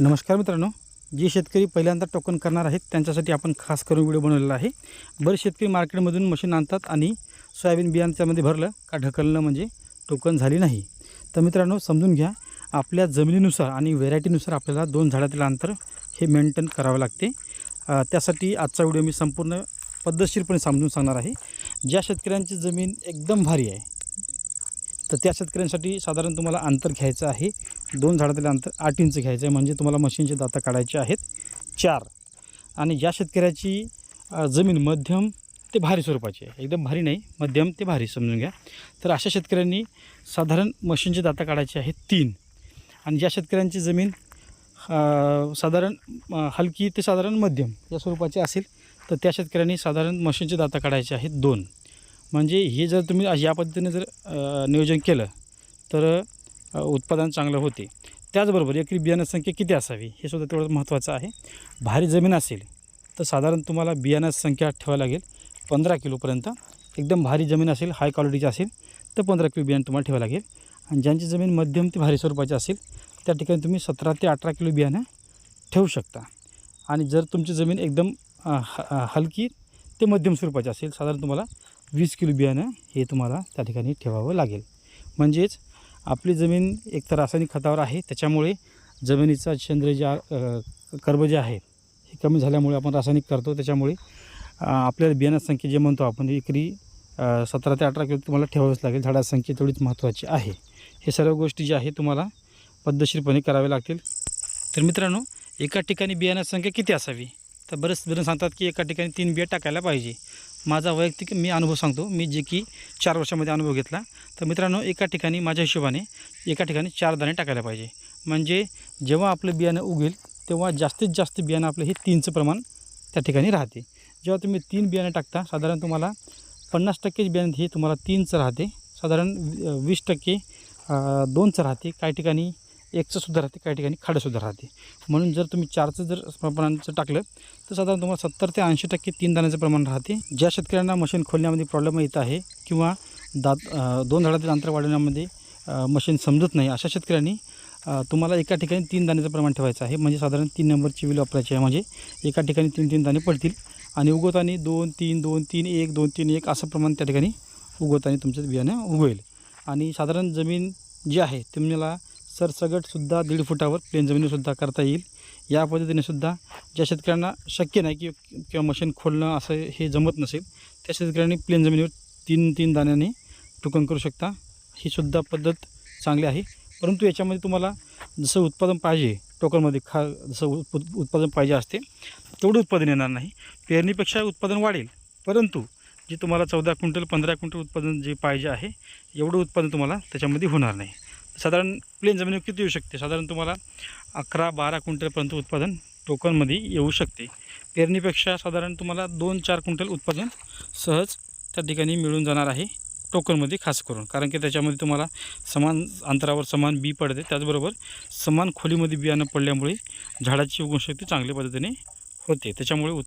नमस्कार मित्रांनो. जे शेतकरी पहिल्यांदा टोकन करणार आहेत त्यांच्यासाठी आपण खास करून व्हिडिओ बनवलेला आहे. बरेच शेतकरी मार्केटमधून मशीन आणतात आणि सोयाबीन बियांच्यामध्ये भरलं का ढकलणं म्हणजे टोकन झाली नाही. तर मित्रांनो समजून घ्या आपल्या जमिनीनुसार आणि व्हेरायटीनुसार आपल्याला दोन झाडातील अंतर हे मेंटेन करावं लागते. त्यासाठी आजचा व्हिडिओ मी संपूर्ण पद्धतशीरपणे समजून सांगणार आहे. ज्या शेतकऱ्यांची जमीन एकदम भारी आहे तर त्या शेतकऱ्यांसाठी साधारण तुम्हाला अंतर घ्यायचं आहे. दोन झाडातील अंतर आठ इंच घ्यायचं आहे. म्हणजे तुम्हाला मशीनचे दाता काढायचे आहेत. चार. आणि ज्या शेतकऱ्याची जमीन मध्यम ते भारी स्वरूपाची आहे. एकदम भारी नाही मध्यम ते भारी समजून घ्या. तर अशा शेतकऱ्यांनी साधारण मशीनचे दाता काढायचे आहेत तीन. आणि ज्या शेतकऱ्यांची जमीन साधारण हलकी ते साधारण मध्यम या स्वरूपाची असेल तर त्या शेतकऱ्यांनी साधारण मशीनचे दाता काढायचे आहेत दोन. म्हणजे हे जर तुम्ही या पद्धतीने जर नियोजन केलं तर उत्पादन चांगलं होते. त्याचबरोबर एकरी बियाणं संख्या किती असावी हे सुद्धा तेवढं महत्त्वाचं आहे. भारी जमीन असेल तर साधारण तुम्हाला बियाणं संख्या ठेवावी लागेल पंधरा किलोपर्यंत. एकदम भारी जमीन असेल हाय क्वालिटीची असेल तर पंधरा किलो बियाणं तुम्हाला ठेवावं लागेल. आणि ज्यांची जमीन मध्यम ते भारी स्वरूपाची असेल त्या ठिकाणी तुम्ही सतरा ते अठरा किलो बियाणं ठेवू शकता. आणि जर तुमची जमीन एकदम ह हलकी ते मध्यम स्वरूपाची असेल साधारण तुम्हाला वीस किलो बियाणं हे तुम्हाला त्या ठिकाणी ठेवावं लागेल. म्हणजेच आपली जमीन एकतर रासायनिक खतावर आहे त्याच्यामुळे जमिनीचा चंद्र जे कर्ब जे आहे हे कमी झाल्यामुळे आपण रासायनिक करतो. त्याच्यामुळे आपल्याला बियाणं संख्या जे म्हणतो आपण एकरी सतरा ते अठरा किलो तुम्हाला ठेवावंच लागेल. झाडाची संख्या तेवढीच महत्त्वाची आहे. हे सर्व गोष्टी ज्या आहे तुम्हाला पद्धतशीरपणे कराव्या लागतील. तर मित्रांनो एका ठिकाणी बियाणं संख्या किती असावी? तर बरेच जण सांगतात की एका ठिकाणी तीन बिया टाकायला पाहिजे. माझा वैयक्तिक मी अनुभव सांगतो. मी जे की चार वर्षामध्ये अनुभव घेतला. तर मित्रांनो एका ठिकाणी माझ्या हिशोबाने एका ठिकाणी चार दाणे टाकायला पाहिजे. म्हणजे जेव्हा आपलं बियाणं उगेल तेव्हा जास्तीत जास्त बियाणं आपलं हे तीनचं प्रमाण त्या ठिकाणी राहते. जेव्हा तुम्ही तीन बियाणं टाकता साधारण तुम्हाला पन्नास टक्केच बियाणं हे तुम्हाला तीनचं राहते. साधारण वी- वीस टक्के दोनचं राहते. काही ठिकाणी एकचं सुद्धा राहते काही ठिकाणी खाडंसुद्धा राहते. म्हणून जर तुम्ही चारचं जर प्रमाणाचं टाकलं तर साधारण तुम्हाला सत्तर ते ऐंशी टक्के तीन दाण्याचं प्रमाण राहते. ज्या शेतकऱ्यांना मशीन खोलण्यामध्ये प्रॉब्लेम येत आहे किंवा दात दोन झाडातील अंतर वाढवण्यामध्ये मशीन समजत नाही अशा शेतकऱ्यांनी तुम्हाला एका ठिकाणी तीन दाण्याचं प्रमाण ठेवायचं आहे. म्हणजे साधारण तीन नंबरची विल वापरायची आहे म्हणजे एका ठिकाणी तीन तीन दाणे पडतील. आणि उगवताना दोन तीन दोन तीन एक दोन तीन एक असं प्रमाण त्या ठिकाणी उगवताना तुमचं बियाणं उगवेल. आणि साधारण जमीन जी आहे तुम्हाला सरसगटसुद्धा दीड फुटावर प्लेन जमिनीसुद्धा करता येईल. या पद्धतीने सुद्धा ज्या शेतकऱ्यांना शक्य नाही की किंवा मशीन खोलणं असं हे जमत नसेल त्या शेतकऱ्यांनी प्लेन जमिनीवर तीन तीन दाण्याने टुकन करू शकता. ही सुद्धा पद्धत चांगली आहे. परंतु याच्यामध्ये तुम्हाला जसं उत्पादन पाहिजे टोकनमध्ये खा जसं उत्पादन पाहिजे असते तेवढं उत्पादन येणार नाही. पेरणीपेक्षा उत्पादन वाढेल. परंतु जे तुम्हाला चौदा क्विंटल पंधरा क्विंटल उत्पादन जे पाहिजे आहे एवढं उत्पादन तुम्हाला त्याच्यामध्ये होणार नाही. साधारण प्लेन जमिनीवर किती येऊ शकते? साधारण तुम्हाला अकरा बारा क्विंटलपर्यंत उत्पादन टोकनमध्ये येऊ शकते. पेरणीपेक्षा साधारण तुम्हाला दोन चार क्विंटल उत्पादन सहज त्या ठिकाणी मिळून जाणार आहे टोकनमध्ये खास करून. कारण की त्याच्यामध्ये तुम्हाला समान अंतरावर समान बी पडते. त्याचबरोबर समान खोलीमध्ये बियाणं पडल्यामुळे झाडाची उगवणशक्ती चांगल्या पद्धतीने होते. त्याच्यामुळे उत